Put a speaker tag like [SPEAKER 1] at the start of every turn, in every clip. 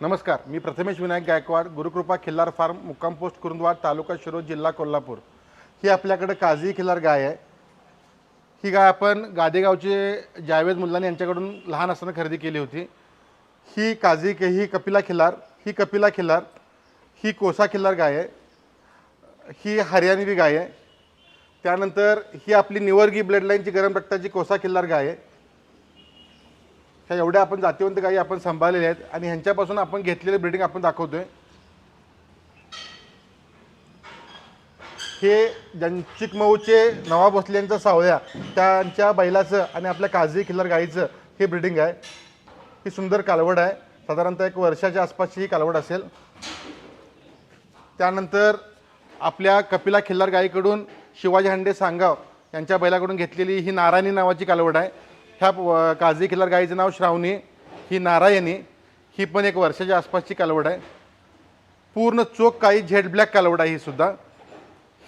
[SPEAKER 1] नमस्कार मी प्रथमेश विनायक गायकवाड गुरुकृपा खिल्लार फार्म मुक्काम पोस्ट कुरुंदवाड तालुका शिरोळ जिल्हा कोल्हापूर. ही आपल्याकडे काझी खिल्लार गाय आहे. ही गाय आपण गादेगावचे जावेद मुल्लानी यांच्याकडून लहान असताना खरेदी केली होती. ही काझी के ही कपिला खिल्लार ही कपिला खिल्लार ही कोसा खिल्लार गाय आहे. ही हरियाणवी गाय आहे. त्यानंतर ही आपली निवर्गी ब्लड लाईनची गरम रक्ताची कोसा खिल्लार गाय आहे. ह्या एवढ्या आपण जातीवंत गायी आपण सांभाळलेल्या आहेत आणि ह्यांच्यापासून आपण घेतलेले ब्रिडिंग आपण दाखवतोय. हे जन चिकमऊचे नवाब भोसलेंचा सावळ्या त्यांच्या बैलाचं आणि आपल्या काझी खिल्लार गाईचं हे ब्रिडिंग आहे. ही सुंदर कालवड आहे. साधारणतः एक वर्षाच्या आसपासची ही कालवड असेल. त्यानंतर आपल्या कपिला खिल्लार गाईकडून शिवाजी हांडे सांगाव यांच्या बैलाकडून घेतलेली ही नारायणी नावाची कालवड आहे. ह्या प- काझी खिल्लार गाईचं नाव श्रावणी ही नारायणी ही पण एक वर्षाच्या आसपासची कालवड आहे. पूर्ण चोख काही झेड ब्लॅक कालवड आहे ही सुद्धा.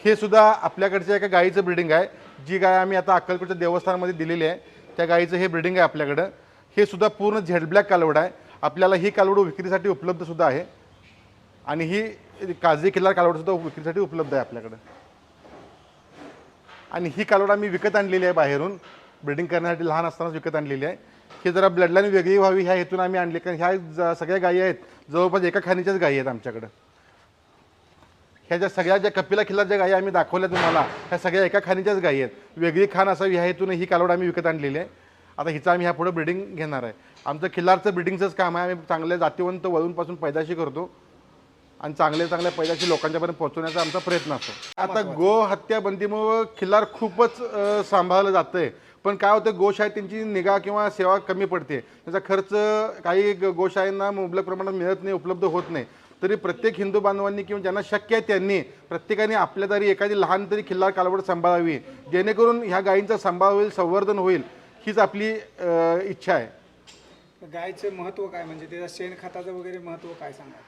[SPEAKER 1] हे सुद्धा आपल्याकडच्या एका गाईचं ब्रिडिंग आहे. जी गाय आम्ही आता अक्कलकोटच्या देवस्थानमध्ये दिलेली आहे त्या गाईचं हे ब्रिडिंग आहे आपल्याकडं. हे सुद्धा पूर्ण झेड ब्लॅक कालवड आहे. आपल्याला ही कालवड विक्रीसाठी उपलब्ध सुद्धा आहे. आणि ही काझी खिल्लार कालवड सुद्धा विक्रीसाठी उपलब्ध आहे आपल्याकडं. आणि ही कालवड आम्ही विकत आणलेली आहे बाहेरून. ब्रिडिंग करण्यासाठी लहान असतानाच विकत आणलेली आहे. ही जरा ब्लडलाईन वेगळी व्हावी ह्या हेतून आम्ही आणली कारण ह्या ज- सगळ्या गायी आहेत. जवळपास एका खाणीच्याच गायी आहेत आमच्याकडं. ह्या ज्या सगळ्या ज्या कपिला खिल्ला ज्या गायी आम्ही दाखवल्या तुम्हाला ह्या सगळ्या एका खाणीच्याच गायी आहेत. वेगळी खाण असावी ह्या हेतून ही कालवड आम्ही विकत आणलेली आहे. आता हिचं आम्ही ह्यापुढे ब्रिडिंग घेणार आहे. आमचं खिल्लारचं ब्रिडिंगचंच काम आहे. आम्ही चांगल्या जातीवंत वळूनपासून पैदाशी करतो. आणि चांगल्या चांगल्या पैदाशी लोकांच्यापर्यंत पोहोचवण्याचा आमचा प्रयत्न असतो. आता गो हत्या बंदीमुळं खिल्लार खूपच सांभाळलं जातंय. पण काय होतं गोशाळेत त्यांची निगा किंवा सेवा कमी पडते. त्याचा खर्च काही गोशाळेंना मुबलक प्रमाणात मिळत नाही उपलब्ध होत नाही. तरी प्रत्येक हिंदू बांधवांनी किंवा ज्यांना शक्य आहे त्यांनी प्रत्येकाने आपल्या तरी एखादी लहान तरी खिल्लार कालवड सांभाळावी. जेणेकरून ह्या गायींचा सांभाळ होईल संवर्धन होईल हीच आपली इच्छा आहे.
[SPEAKER 2] गायचं महत्त्व काय? म्हणजे त्याच्या शेणखताचं वगैरे महत्त्व काय सांगा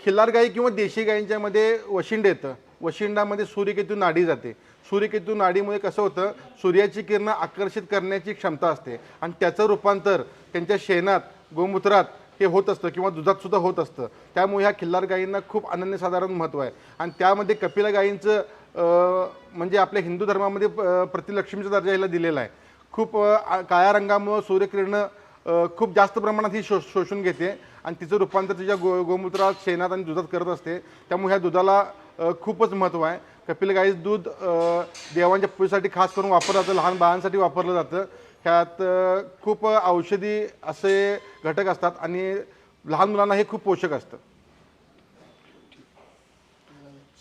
[SPEAKER 1] खिल्लार गाई किंवा देशी गायींच्यामध्ये वशिंड येतं. वशिंडामध्ये सूर्यकेतू नाडी जाते. सूर्यकेतू नाडीमुळे कसं होतं? सूर्याची किरणं आकर्षित करण्याची क्षमता असते. आणि त्याचं रूपांतर त्यांच्या शेणात गोमूत्रात हे होत असतं किंवा दुधातसुद्धा होत असतं. त्यामुळे ह्या खिल्लार गायींना खूप अनन्यसाधारण महत्त्व आहे. आणि त्यामध्ये कपिला गायींचं म्हणजे आपल्या हिंदू धर्मामध्ये प्रतिलक्ष्मीचा दर्जा हिला दिलेला आहे. खूप काळ्या रंगामुळं सूर्यकिरणं खूप जास्त प्रमाणात ही शो शोषून घेते आणि तिचं रूपांतर तिच्या गो गोमूत्रात शेणात आणि दुधात करत असते. त्यामुळे ह्या दुधाला खूपच महत्त्व आहे. कपिल गाईचं दूध देवांच्या पूजेसाठी खास करून वापरलं जातं लहान बाळांसाठी वापरलं जातं. ह्यात खूप औषधी असे घटक असतात आणि लहान मुलांना हे खूप पोषक असतं.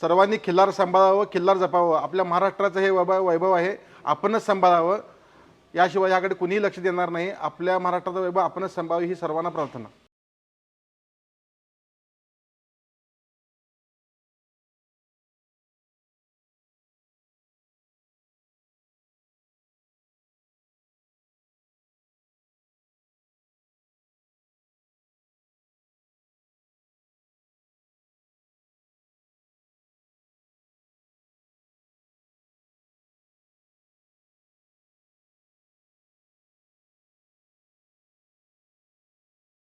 [SPEAKER 1] सर्वांनी खिल्लार सांभाळावं खिल्लार जपावं. आपल्या महाराष्ट्राचं हे वैभव वैभव आहे. आपणच सांभाळावं. याशिवाय याकडे कुणीही लक्ष देणार नाही. आपल्या महाराष्ट्राचा वैभव आपणच संभावी ही सर्वांना प्रार्थना.